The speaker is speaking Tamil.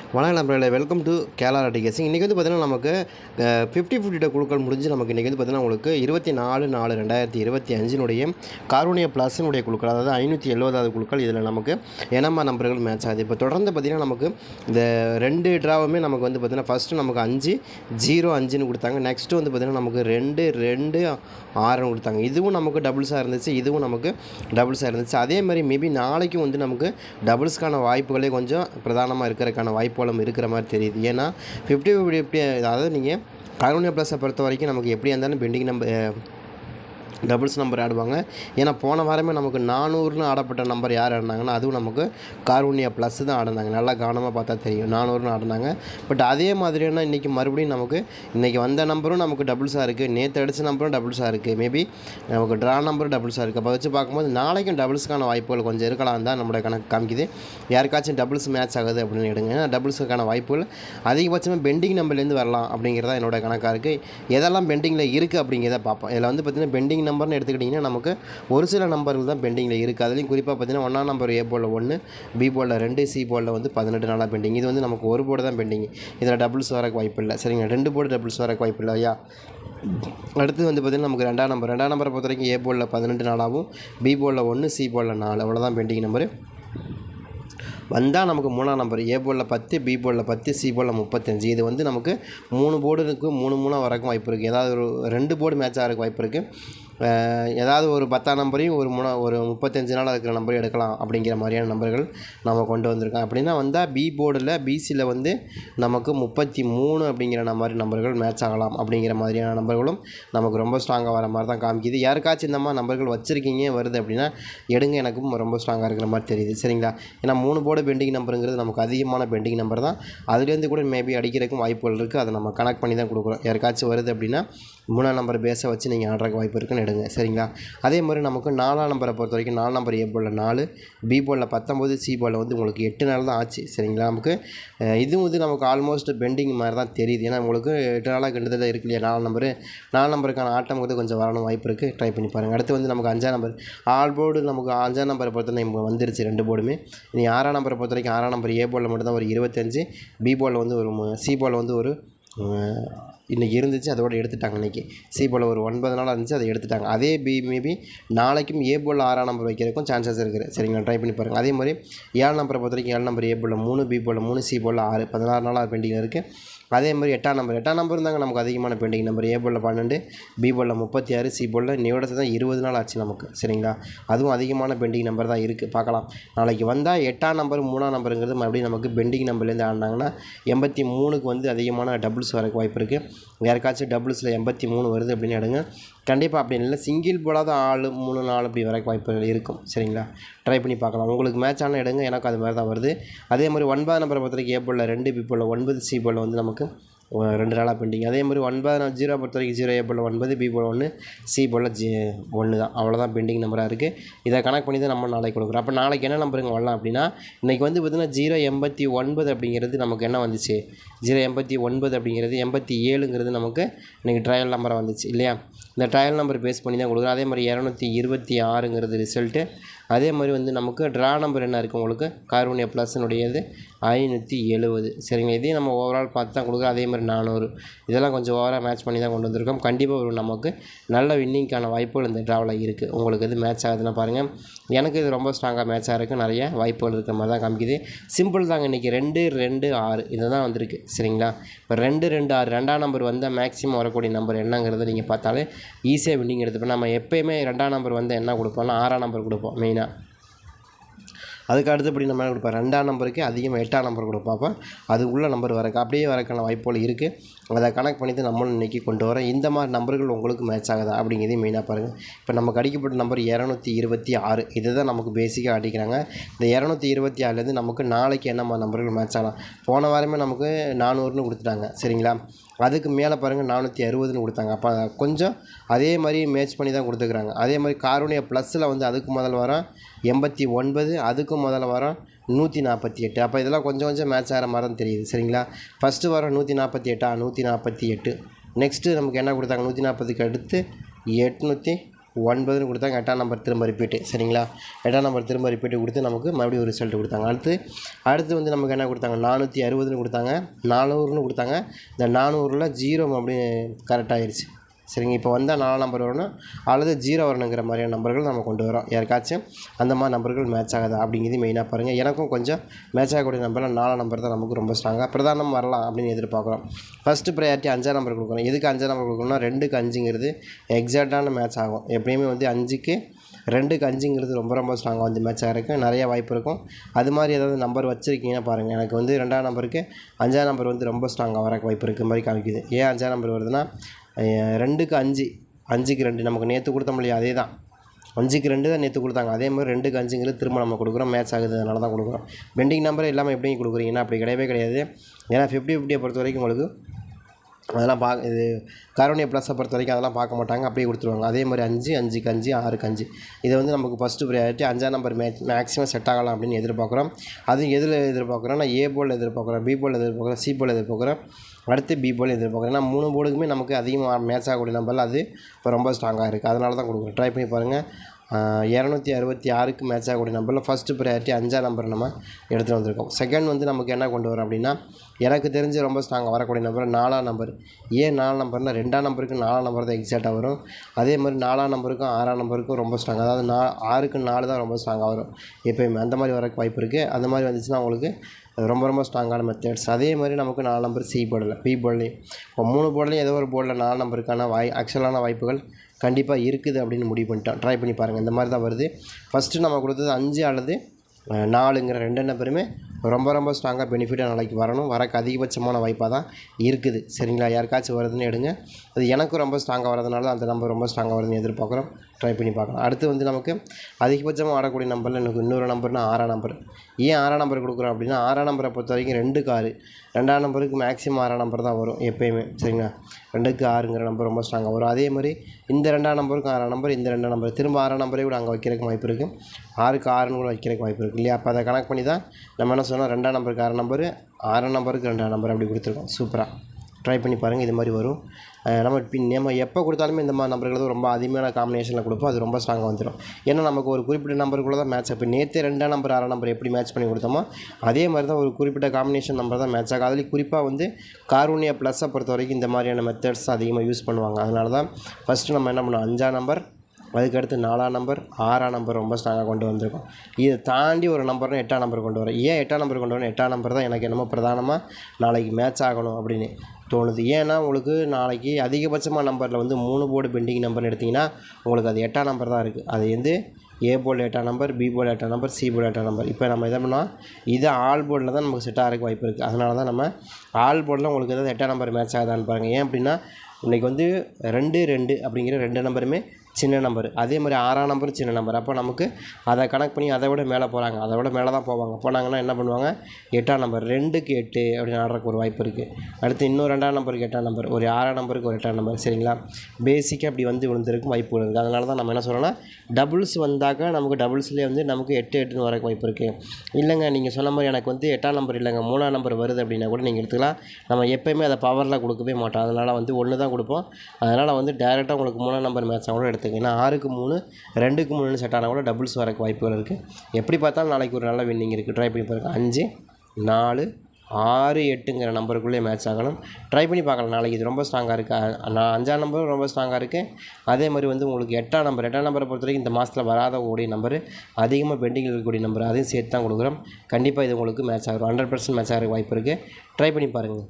வணக்கம் நண்பர்களே வெல்கம் டு கேரளா டிகேசிங் இன்றைக்கி வந்து பார்த்திங்கன்னா நமக்கு ஃபிஃப்டி ஃபிஃப்டி குழுக்கள் முடிஞ்சு நமக்கு இன்றைக்கி வந்து பார்த்திங்கன்னா உங்களுக்கு இருபத்தி நாலு நாலு ரெண்டாயிரத்தி இருபத்தி அஞ்சினுடைய காரூணிய ப்ளஸினுடைய குழுக்கள் அதாவது ஐநூற்றி எழுபதாவது குழுக்கள் இதில் நமக்கு என்னம்மா நம்பர்கள் மேட்ச் ஆகுது. இப்போ தொடர்ந்து பார்த்திங்கன்னா நமக்கு இந்த ரெண்டு ட்ராவுமே நமக்கு வந்து பார்த்திங்கன்னா ஃபஸ்ட்டு நமக்கு அஞ்சு ஜீரோ அஞ்சுன்னு கொடுத்தாங்க. நெக்ஸ்ட்டு வந்து பார்த்திங்கன்னா நமக்கு ரெண்டு ரெண்டு ஆறுன்னு கொடுத்தாங்க. இதுவும் நமக்கு டபுள்ஸாக இருந்துச்சு இதுவும் நமக்கு டபுள்ஸாக இருந்துச்சு. அதே மாதிரி மேபி நாளைக்கும் வந்து நமக்கு டபுள்ஸ்க்கான வாய்ப்புகளே கொஞ்சம் பிரதானமாக இருக்கிறதுக்கான வாய்ப்புகளும் இருக்கிற மாதிரி தெரியுது. ஏன்னா ஃபிஃப்டி ஃபிஃப்டி அதாவது நீங்கள் கருணியா ப்ளஸை பொறுத்த வரைக்கும் நமக்கு எப்படியா இருந்தாலும் பெண்டிங் நம்ம டபுள்ஸ் நம்பர் ஆடுவாங்க. ஏன்னா போன வாரமே நமக்கு நானூறுன்னு ஆடப்பட்ட நம்பர் யார் ஆடினாங்கன்னா அதுவும் நமக்கு கார்வனியா ப்ளஸ் தான் ஆடினாங்க. நல்லா கவனமாக பார்த்தா தெரியும். நானூறுன்னு ஆடினாங்க. பட் அதே மாதிரியான இன்றைக்கி மறுபடியும் நமக்கு இன்றைக்கி வந்த நம்பரும் நமக்கு டபுள்ஸாக இருக்குது நேற்று அடித்த நம்பரும் டபுள்ஸாக இருக்குது மேபி நமக்கு ட்ரா நம்பரும் டபுள்ஸாக இருக்குது அப்போ வச்சு பார்க்கும்போது நாளைக்கும் டபுள்ஸ்க்கான வாய்ப்புகள் கொஞ்சம் இருக்கலாம் தான் நம்மளோட கணக்கு காமிக்குது. யாருக்காச்சும் டபுள்ஸ் மேட்ச் ஆகுது அப்படின்னு எடுங்க. ஏன்னா டபுள்ஸுக்கான வாய்ப்புகள் அதிகபட்சமாக பெண்டிங் நம்பர்லேருந்து வரலாம் அப்படிங்கிறதா என்னோட கணக்காக இருக்குது எதெல்லாம் பெண்டிங்கில் இருக்குது அப்படிங்கிறத பார்ப்போம். இதில் வந்து பார்த்திங்கன்னா பெண்டிங் நம்பர்னு எடுத்துக்கிட்டிங்கன்னா நமக்கு ஒரு சில நம்பர்கள் தான் பெண்டிங்கில் இருக்குது. அதுலேயும் குறிப்பாக பார்த்தீங்கன்னா ஒன்றாம் நம்பர் ஏ போர்டில் ஒன்று பி போர்டில் ரெண்டு சி போலில் வந்து பதினெட்டு நாளாக பெண்டிங். இது வந்து நமக்கு ஒரு போர்டு தான் பெண்டிங். இதில் டபுள்ஸ் வரக்கு வாய்ப்பு இல்லை. சரிங்க ரெண்டு போர்டு டபுள்ஸ் வரக்கு வாய்ப்பு இல்லை ஐயா. அடுத்து வந்து பார்த்திங்கன்னா நமக்கு ரெண்டாம் நம்பர். ரெண்டாம் நம்பரை பொறுத்த வரைக்கும் ஏ போலில் பதினெட்டு நாளாகவும் பி போலில் ஒன்று சி போலில் நாலு. அவ்வளோதான் பெண்டிங் நம்பரு. வந்தால் நமக்கு மூணாம் நம்பர். ஏ போலில் பத்து பி போலில் பத்து சி போலில் முப்பத்தஞ்சு. இது வந்து நமக்கு மூணு போர்டுக்கு மூணு மூணாக வரக்கும் வாய்ப்பு இருக்குது ஏதாவது ஒரு ரெண்டு போர்டு மேட்ச் ஆகிறதுக்கு வாய்ப்பு இருக்குது ஏதாவது ஒரு பத்தாம் நம்பரையும் ஒரு மூணா ஒரு முப்பத்தஞ்சு நாள் இருக்கிற நம்பரையும் எடுக்கலாம் அப்படிங்கிற மாதிரியான நம்பர்கள் நம்ம கொண்டு வந்திருக்கோம். அப்படின்னா வந்தால் பி போர்டில் பிசியில் வந்து நமக்கு முப்பத்தி மூணு அப்படிங்கிற மாதிரி நம்பர்கள் மேட்ச் ஆகலாம் அப்படிங்கிற மாதிரியான நம்பர்களும் நமக்கு ரொம்ப ஸ்ட்ராங்காக வர மாதிரி தான் காமிக்குது. யாருக்காச்சும் இந்த மாதிரி நம்பர்கள் வச்சுருக்கீங்க வருது அப்படின்னா எடுங்க எனக்கும் ரொம்ப ஸ்ட்ராங்காக இருக்கிற மாதிரி தெரியுது. சரிங்களா? ஏன்னா மூணு போர்டு பெண்டிங் நம்பருங்கிறது நமக்கு அதிகமான பெண்டிங் நம்பர் தான். அதுலேருந்து கூட மேபி அடிக்கிறதுக்கும் வாய்ப்புகள் இருக்குது அதை நம்ம கனெக்ட் பண்ணி தான் கொடுக்குறோம். யாருக்காச்சும் வருது அப்படின்னா மூணாம் நம்பர் பேஸை வச்சு நீங்கள் ஆடுறக்கு வாய்ப்பு இருக்குன்னு எடுங்க சரிங்களா? அதே மாதிரி நமக்கு நாலாம் நம்பரை பொறுத்த வரைக்கும் நாலு நம்பர் ஏ போலில் நாலு பி போலில் பத்தொம்போது சி போலில் வந்து உங்களுக்கு எட்டு நாள் தான் ஆச்சு சரிங்களா? நமக்கு இதுவும் வந்து நமக்கு ஆல்மோஸ்ட் பெண்டிங் மாதிரி தான் தெரியுது. ஏன்னா உங்களுக்கு எட்டு நாளாக கிட்டத்தட்ட இருக்கு இல்லையா நாலு நம்பரு? நாலு நம்பருக்கான ஆட்டம் வந்து கொஞ்சம் வரணும் வாய்ப்பு இருக்குது ட்ரை பண்ணி பாருங்கள் அடுத்து வந்து நமக்கு அஞ்சாம் நம்பர் ஆல் போர்டு நமக்கு அஞ்சாம் நம்பரை பொறுத்த நம்ம வந்துருச்சு ரெண்டு போர்டுமே இனி ஆறாம் நம்பரை பொறுத்த வரைக்கும் ஆறாம் நம்பர் ஏ போலில் மட்டும் தான் ஒரு இருபத்தஞ்சு பி போலில் வந்து ஒரு சி போலில் வந்து ஒரு இன்றைக்கி இருந்துச்சு அதோட எடுத்துட்டாங்க இன்றைக்கி சி போல் ஒரு ஒன்பது நாள் இருந்துச்சு அதை எடுத்துட்டாங்க. அதே பி மேபி நாளைக்கும் ஏ போல் ஆறாம் நம்பர் வைக்கிறதுக்கும் சான்சஸ் இருக்குது. சரிங்களா ட்ரை பண்ணி பாருங்கள் அதே மாதிரி ஏழு நம்பரை பொறுத்த வரைக்கும் ஏழு நம்பர் ஏ போல் மூணு பி போல் மூணு சி போல் ஆறு பதினாறு நாளாக பெண்டிங் இருக்குது அதே மாதிரி எட்டாம் நம்பர் எட்டாம் நம்பர் இருந்தாங்க நமக்கு அதிகமான பெண்டிங். நம்பர் ஏ போலில் பன்னெண்டு பி போலில் முப்பத்தி ஆறு சி போலில் நியோடத்தை தான் இருபது நாள் ஆச்சு நமக்கு சரிங்களா? அதுவும் அதிகமான பெண்டிங் நம்பர் தான் இருக்குது பார்க்கலாம். நாளைக்கு வந்தால் எட்டாம் நம்பர் மூணாம் நம்பருங்கிறது மறுபடியும் நமக்கு பெண்டிங் நம்பர்லேருந்து ஆடினாங்கன்னா எண்பத்தி மூணுக்கு வந்து அதிகமான டபுள்ஸ் வரக்கு வாய்ப்பு இருக்குது யாருக்காச்சும் டபுள்ஸில் எண்பத்தி மூணு வருது அப்படின்னு எடுங்க. கண்டிப்பாக அப்படி இல்லை. சிங்கிள் போடாத ஆள் மூணு நாள் அப்படி வர வாய்ப்புகள் இருக்கும். சரிங்களா? ட்ரை பண்ணி பார்க்கலாம். உங்களுக்கு மேட்ச் ஆனால் எடுங்க. எனக்கு அது மாதிரி தான் வருது. அதே மாதிரி ஒன்பது நம்பரை பொறுத்த வரைக்கும் ஏ போலில் ரெண்டு பி போலில் ஒன்பது சி போலில் வந்து நமக்கு ரெண்டு நாளாக பெண்டிங் அதே மாதிரி ஒன்பது ஜீரோ பொறுத்த வரைக்கும் ஜீரோ ஏ போல் ஒன்பது பி போல் ஒன்று சி போல் ஜி ஒன்று தான். அவ்வளோதான் பெண்டிங் நம்பராக இருக்குது இதை கணக்கு பண்ணி தான் நம்ம நாளைக்கு கொடுக்குறோம். அப்போ நாளைக்கு என்ன நம்பருங்க வரலாம் அப்படின்னா இன்றைக்கி வந்து பார்த்திங்கன்னா ஜீரோ எண்பத்தி ஒன்பது அப்படிங்கிறது நமக்கு என்ன வந்துச்சு? ஜீரோ எண்பத்தி ஒன்பது அப்படிங்கிறது எண்பத்தி ஏழுங்கிறது நமக்கு இன்றைக்கி ட்ரையல் நம்பராக வந்துச்சு இல்லையா? இந்த ட்ரையல் நம்பர் பேஸ் பண்ணி தான் கொடுக்குறோம். அதே மாதிரி இரநூத்தி இருபத்தி ஆறுங்கிறது ரிசல்ட்டு அதே மாதிரி வந்து நமக்கு ட்ரா நம்பர் என்ன இருக்குது உங்களுக்கு? கார்போனியா ப்ளஸ்னுடையது ஐநூற்றி எழுபது சரிங்க இதையும் நம்ம ஓவரால் பார்த்து தான் கொடுக்குறோம். அதே மாதிரி நானூறு. இதெல்லாம் கொஞ்சம் ஓவராக மேட்ச் பண்ணி தான் கொண்டு வந்திருக்கோம். கண்டிப்பாக ஒரு நமக்கு நல்ல வின்னிங்க்கான வாய்ப்புகள் இந்த ட்ராவில் இருக்குது உங்களுக்கு எது மேட்ச் ஆகுதுன்னா பாருங்கள் எனக்கு இது ரொம்ப ஸ்ட்ராங்காக மேட்ச் ஆகிறதுக்கு நிறைய வாய்ப்புகள் இருக்கிற மாதிரி தான் காமிக்குது. சிம்பிள் தாங்க இன்றைக்கி ரெண்டு ரெண்டு ஆறு. இது தான் வந்திருக்கு. சரிங்களா? இப்போ ரெண்டு ரெண்டு ஆறு. ரெண்டாம் நம்பர் வந்தால் மேக்ஸிமம் வரக்கூடிய நம்பர் என்னங்கிறத நீங்கள் பார்த்தாலே ஈஸியாக வின்னிங் எடுத்துப்போம். நம்ம எப்போயுமே ரெண்டாம் நம்பர் வந்து என்ன கொடுப்போம்னா ஆறாம் நம்பர் கொடுப்போம் மெயினாக அதுக்கு அடுத்தபடி நம்ம என்ன கொடுப்போம்? ரெண்டாம் நம்பருக்கு அதிகமாக எட்டாம் நம்பர் கொடுப்போம். அப்போ அது உள்ள நம்பர் வரக்கு அப்படியே வரக்கான வாய்ப்புகள் இருக்குது அதை கனெக்ட் பண்ணி தான் நம்மளும் இன்றைக்கி கொண்டு வரோம் இந்த மாதிரி நம்பர்கள் உங்களுக்கு மேட்ச் ஆகுதா? அப்படிங்கிறதையும் மெயினாக பாருங்கள் இப்போ நமக்கு அடிக்கப்பட்ட நம்பர் இரநூத்தி இருபத்தி ஆறு. இதுதான் நமக்கு பேசிக்காக அடிக்கிறாங்க இந்த இரநூத்தி இருபத்தி ஆறுலேருந்து நமக்கு நாளைக்கு என்ன மாதிரி நம்பர்கள் மேட்ச் ஆகலாம்? போன வாரமே நமக்கு நானூறுன்னு கொடுத்துட்டாங்க. சரிங்களா? அதுக்கு மேலே பாருங்கள் நானூற்றி அறுபதுன்னு கொடுத்தாங்க. அப்போ கொஞ்சம் அதே மாதிரி மேட்ச் பண்ணி தான் கொடுத்துக்குறாங்க. அதே மாதிரி காரோனிய ப்ளஸில் வந்து அதுக்கு முதல் வாரம் எண்பத்தி ஒன்பது அதுக்கும் முதல்ல வாரம் நூற்றி நாற்பத்தி எட்டு. அப்போ இதெல்லாம் கொஞ்சம் கொஞ்சம் மேட்ச் ஆகிற மாதிரி தான் தெரியுது சரிங்களா? ஃபஸ்ட்டு வாரம் நூற்றி நாற்பத்தி எட்டா? நூற்றி நாற்பத்தி எட்டு. நெக்ஸ்ட்டு நமக்கு என்ன கொடுத்தாங்க? நூற்றி நாற்பதுக்கு அடுத்து எட்நூற்றி ஒன்பதுன்னு கொடுத்தாங்க. எட்டாம் நம்பர் திரும்ப ரிப்பீட்டு சரிங்களா? எட்டாம் நம்பர் திரும்ப ரிப்பீட்டு கொடுத்து நமக்கு மறுபடியும் ஒரு ரிசல்ட் கொடுத்தாங்க. அடுத்து அடுத்து வந்து நமக்கு என்ன கொடுத்தாங்க? நானூற்றி அறுபதுன்னு கொடுத்தாங்க. நானூறுன்னு கொடுத்தாங்க. இந்த நானூறில் ஜீரோ அப்படி கரெக்டாகிருச்சு சரிங்க இப்போ வந்தால் நாலு நம்பர் வரணும் அல்லது ஜீரோ வரணுங்கிற மாதிரியான நம்பர்கள் நம்ம கொண்டு வரோம். யாருக்காச்சும் அந்த மாதிரி நம்பர்கள் மேட்ச் ஆகாதா அப்படிங்கிறது மெயினாக பாருங்கள் எனக்கும் கொஞ்சம் மேட்ச் ஆகக்கூடிய நம்பரில் நாலு நம்பர் தான் நமக்கு ரொம்ப ஸ்ட்ராங்காக பிரதானம் வரலாம் அப்படின்னு எதிர்பார்க்குறோம். ஃபஸ்ட்டு ப்ரையாரிட்டி அஞ்சாம் நம்பர் கொடுக்கணும். எதுக்கு அஞ்சாம் நம்பர் கொடுக்கணும்னா ரெண்டுக்கு அஞ்சுங்கிறது எக்ஸாக்டான மேட்ச் ஆகும். எப்பயுமே வந்து அஞ்சுக்கு ரெண்டுக்கு அஞ்சுங்கிறது ரொம்ப ரொம்ப ஸ்ட்ராங்காக வந்து மேட்ச் இருக்கும் நிறைய வாய்ப்பு இருக்கும். அது மாதிரி ஏதாவது நம்பர் வச்சுருக்கீங்கன்னா பாருங்கள் எனக்கு வந்து ரெண்டாம் நம்பருக்கு அஞ்சாம் நம்பர் வந்து ரொம்ப ஸ்ட்ராங்காக வர வாய்ப்பு இருக்குது மாதிரி காமிக்குது. ஏன் அஞ்சாம் நம்பர் வருதுன்னா ரெண்டுக்கு அஞ்சு. அஞ்சுக்கு ரெண்டு. நமக்கு நேற்று கொடுத்தோம் இல்லையா அதே தான் அஞ்சுக்கு ரெண்டு தான் நேற்று கொடுத்தாங்க. அதே மாதிரி ரெண்டுக்கு அஞ்சுங்கிறது திரும்ப நம்ம கொடுக்குறோம். மேட்ச் ஆகுது அதனால தான் கொடுக்குறோம். பெண்டிங் நம்பர் எல்லாமே எப்படி கொடுக்குறீங்கன்னா அப்படி கிடையவே கிடையாது. ஏன்னா ஃபிஃப்டி ஃபிஃப்டியை பொறுத்த வரைக்கும் உங்களுக்கு அதெல்லாம் பா இது கருணைய ப்ளஸை பொறுத்த வரைக்கும் அதெல்லாம் பார்க்க மாட்டாங்க. அப்படியே கொடுத்துருவாங்க. அதே மாதிரி அஞ்சு அஞ்சுக்கு அஞ்சு ஆறுக்கு அஞ்சு. இதை வந்து நமக்கு ஃபஸ்ட்டு ப்ரையாரிட்டி அஞ்சாம் நம்பர் மேட்ச் மேக்ஸிமம் செட் ஆகலாம் அப்படின்னு எதிர்பார்க்குறோம். அதுவும் எதில் எதிர்பார்க்குறோம் நான் ஏ போல் எதிர்பார்க்குறேன் பி போல் எதிர்பார்க்குறேன் சி போல் எதிர்பார்க்குறேன் அடுத்து பி போல் எதிர்பார்க்குறேன். ஏன்னா மூணு போர்டுக்குமே நமக்கு அதிகமாக மேட்ச் ஆகக்கூடிய நம்பரில் அது இப்போ ரொம்ப ஸ்ட்ராங்காக இருக்குது அதனால தான் கொடுக்குறோம் ட்ரை பண்ணி பாருங்கள் இரநூத்தி அறுபத்தி ஆறுக்கு மேட்ச் ஆகக்கூடிய நம்பரில் ஃபஸ்ட்டு ப்ரையாரிட்டி அஞ்சாம் நம்பர் நம்ம எடுத்துகிட்டு வந்திருக்கோம். செகண்ட் வந்து நமக்கு என்ன கொண்டு வரோம் அப்படின்னா எனக்கு தெரிஞ்சு ரொம்ப ஸ்ட்ராங்காக வரக்கூடிய நம்பர் நாலாம் நம்பர் ஏன் நாலாம் நம்பர்னால் ரெண்டாம் நம்பருக்கு நாலாம் நம்பர் தான் எக்ஸாக்டாக வரும். அதே மாதிரி நாலாம் நம்பருக்கும் ஆறாம் நம்பருக்கும் ரொம்ப ஸ்ட்ராங் அதாவது நா ஆறுக்கு நாலு தான் ரொம்ப ஸ்ட்ராங்காக வரும். எப்போயுமே அந்த மாதிரி வரக்கு வாய்ப்பு இருக்குது அந்த மாதிரி வந்துச்சுன்னா உங்களுக்கு ரொம்ப ரொம்ப ஸ்ட்ராங்கான மெத்தட்ஸ் அதே மாதிரி நமக்கு நாலு நம்பர் சி போர்டில் பி போர்ட்லேயும் இப்போ மூணு போர்ட்லேயும் ஏதோ ஒரு போர்டில் நாலு நம்பருக்கான வாய் ஆக்சுவலான வாய்ப்புகள் கண்டிப்பாக இருக்குது அப்படின்னு முடிவு பண்ணிட்டோம். ட்ரை பண்ணி பாருங்கள் இந்த மாதிரி தான் வருது. ஃபஸ்ட்டு நம்ம கொடுத்தது அஞ்சு அல்லது நாலுங்கிற ரெண்டு நம்பருமே ரொம்ப ரொம்ப ஸ்ட்ராங்காக பெனிஃபிட்டாக நாளைக்கு வரணும். வரக்கு அதிகபட்சமான வாய்ப்பாக தான் இருக்குது. சரிங்களா? யாருக்காச்சும் வருதுன்னு எடுங்க. அது எனக்கும் ரொம்ப ஸ்ட்ராங்காக வரதுனால தான் அந்த நம்பர் ரொம்ப ஸ்ட்ராங்காக வருதுன்னு எதிர்பார்க்குறோம். ட்ரை பண்ணி பார்க்கலாம். அடுத்து வந்து நமக்கு அதிகபட்சமாக வரக்கூடிய நம்பரில் எனக்கு இன்னொரு நம்பர்னா ஆறாம் நம்பர் ஏன் ஆறாம் நம்பர் கொடுக்குறோம் அப்படின்னா ஆறாம் நம்பரை பொறுத்த வரைக்கும் ரெண்டு காரு. ரெண்டாம் நம்பருக்கு மேக்ஸிமம் ஆறாம் நம்பர் தான் வரும் எப்பயுமே. சரிங்களா? ரெண்டுக்கு ஆறுங்கிற நம்பர் ரொம்ப ஸ்ட்ராங்காக வரும். அதே மாதிரி இந்த ரெண்டாம் நம்பருக்கும் ஆறாம் நம்பர் இந்த ரெண்டாம் நம்பர் திரும்ப ஆறாம் நம்பரே கூட அங்கே வைக்கிறதுக்கு வாய்ப்பு இருக்குது ஆறுக்கு ஆறுன்னு கூட வைக்கிறதுக்கு வாய்ப்பு இருக்குது இல்லையா? அப்போ அதை கணக்கு பண்ணி தான் நம்ம என்ன சொன்னால் ரெண்டாம் நம்பருக்கு ஆறாம் நம்பரு ஆறாம் நம்பருக்கு ரெண்டாம் நம்பர் அப்படி கொடுத்துருக்கோம். சூப்பராக ட்ரை பண்ணி பாருங்கள் இது மாதிரி வரும். நம்ம பின் நம்ம எப்போ கொடுத்தாலுமே இந்த மாதிரி நம்பர்கள் தான் ரொம்ப அதிகமான காம்பினேஷனில் கொடுப்போம். அது ரொம்ப ஸ்ட்ராங்காக வந்துடும் ஏன்னா நமக்கு ஒரு குறிப்பிட்ட நம்பருக்குள்ளே தான் மேட்ச் இப்போ நேற்று ரெண்டாம் நம்பர் ஆறாம் நம்பர் எப்படி மேட்ச் பண்ணி கொடுத்தோமோ அதே மாதிரி தான் ஒரு குறிப்பிட்ட காம்பினேஷன் நம்பர் தான் மேட்ச் ஆகும். அதுலேயும் குறிப்பாக வந்து காரூனியா ப்ளஸ்ஸை பொறுத்த வரைக்கும் இந்த மாதிரியான மெத்தட்ஸ் அதிகமாக யூஸ் பண்ணுவாங்க. அதனால தான் ஃபஸ்ட்டு நம்ம என்ன பண்ணோம்? அஞ்சாம் நம்பர் அதுக்கடுத்து நாலாம் நம்பர் ஆறாம் நம்பர் ரொம்ப ஸ்ட்ராங்காக கொண்டு வந்திருக்கோம். இதை தாண்டி ஒரு நம்பர்னா எட்டாம் நம்பர் கொண்டு வரேன் ஏன் எட்டாம் நம்பர் கொண்டு வரேன் எட்டாம் நம்பர் தான் எனக்கு என்னமோ பிரதானமாக நாளைக்கு மேட்ச் ஆகணும் அப்படின்னு தோணுது. ஏன்னா உங்களுக்கு நாளைக்கு அதிகபட்சமாக நம்பரில் வந்து மூணு போர்டு பெண்டிங் நம்பர்னு எடுத்திங்கன்னா உங்களுக்கு அது எட்டாம் நம்பர் தான் இருக்குது அது வந்து ஏ போர்டு எட்டாம் நம்பர் பி போர்டு எட்டாம் நம்பர் சி போர்டு எட்டாம் நம்பர் இப்போ நம்ம எதை பண்ணோம் இது ஆல் போர்டில் தான் நமக்கு செட் ஆகிறதுக்கு வாய்ப்பு இருக்குது அதனால தான் நம்ம ஆல் போர்டில் உங்களுக்கு ஏதாவது எட்டாம் நம்பர் மேட்ச் ஆகுதான்னு பாருங்கள் ஏன் அப்படின்னா இன்றைக்கி வந்து ரெண்டு ரெண்டு அப்படிங்கிற ரெண்டு நம்பருமே சின்ன நம்பர். அதே மாதிரி ஆறாம் நம்பரும் சின்ன நம்பர். அப்போ நமக்கு அதை கணக்கு பண்ணி அதை விட மேலே போகிறாங்க அதை விட மேலே தான் போவாங்க. போனாங்கன்னா என்ன பண்ணுவாங்க? எட்டாம் நம்பர் ரெண்டுக்கு எட்டு அப்படின்னு ஆடுறதுக்கு ஒரு வாய்ப்பு இருக்குது அடுத்து இன்னும் ரெண்டாம் நம்பருக்கு எட்டாம் நம்பர். ஒரு ஆறாம் நம்பருக்கு ஒரு எட்டாம் நம்பர். சரிங்களா? பேசிக்காக அப்படி வந்து விழுந்திருக்கும் வாய்ப்புகள் இருக்குது அதனால தான் நம்ம என்ன சொல்கிறோன்னா டபுள்ஸ் வந்தாக்கா நமக்கு டபுள்ஸ்லேயே வந்து நமக்கு எட்டு எட்டுன்னு வரக்கு வாய்ப்பு இருக்குது இல்லைங்க நீங்கள் சொன்ன மாதிரி எனக்கு வந்து எட்டாம் நம்பர் இல்லைங்க. மூணாம் நம்பர் வருது அப்படின்னா கூட நீங்கள் எடுத்துக்கலாம். நம்ம எப்போயுமே அதை பவரில் கொடுக்கவே மாட்டோம். அதனால் வந்து ஒன்று தான் கொடுப்போம். அதனால் வந்து டேரெக்டாக உங்களுக்கு மூணாம் நம்பர் மேட்ச் கூட எடுத்துங்க ஏன்னா ஆறுக்கு மூணு ரெண்டுக்கு மூணுன்னு செட் ஆனால் கூட டபுள்ஸ் வரக்கு வாய்ப்புகள் இருக்குது எப்படி பார்த்தாலும் நாளைக்கு ஒரு நல்ல வின்னிங் இருக்குது ட்ரை பண்ணி பாருங்கள் அஞ்சு நாலு ஆறு எட்டுங்கிற நம்பருக்குள்ளே மேட்ச் ஆகணும். ட்ரை பண்ணி பார்க்கலாம். நாளைக்கு இது ரொம்ப ஸ்ட்ராங்காக இருக்குது நான் அஞ்சாம் நம்பரும் ரொம்ப ஸ்ட்ராங்காக இருக்குது அதே மாதிரி வந்து உங்களுக்கு எட்டாம் நம்பர் எட்டாம் நம்பரை பொறுத்த வரைக்கும் இந்த மாதத்தில் வராத கூடிய நம்பர் அதிகமாக பெண்டிங்கில் இருக்கக்கூடிய நம்பர் அதையும் சேர்த்து தான் கொடுக்குறோம். கண்டிப்பாக இது உங்களுக்கு மேட்ச் ஆகும் ஹண்ட்ரட் பர்சன்ட் மேட்ச் ஆகிற வாய்ப்பு இருக்குது ட்ரை பண்ணி பாருங்கள்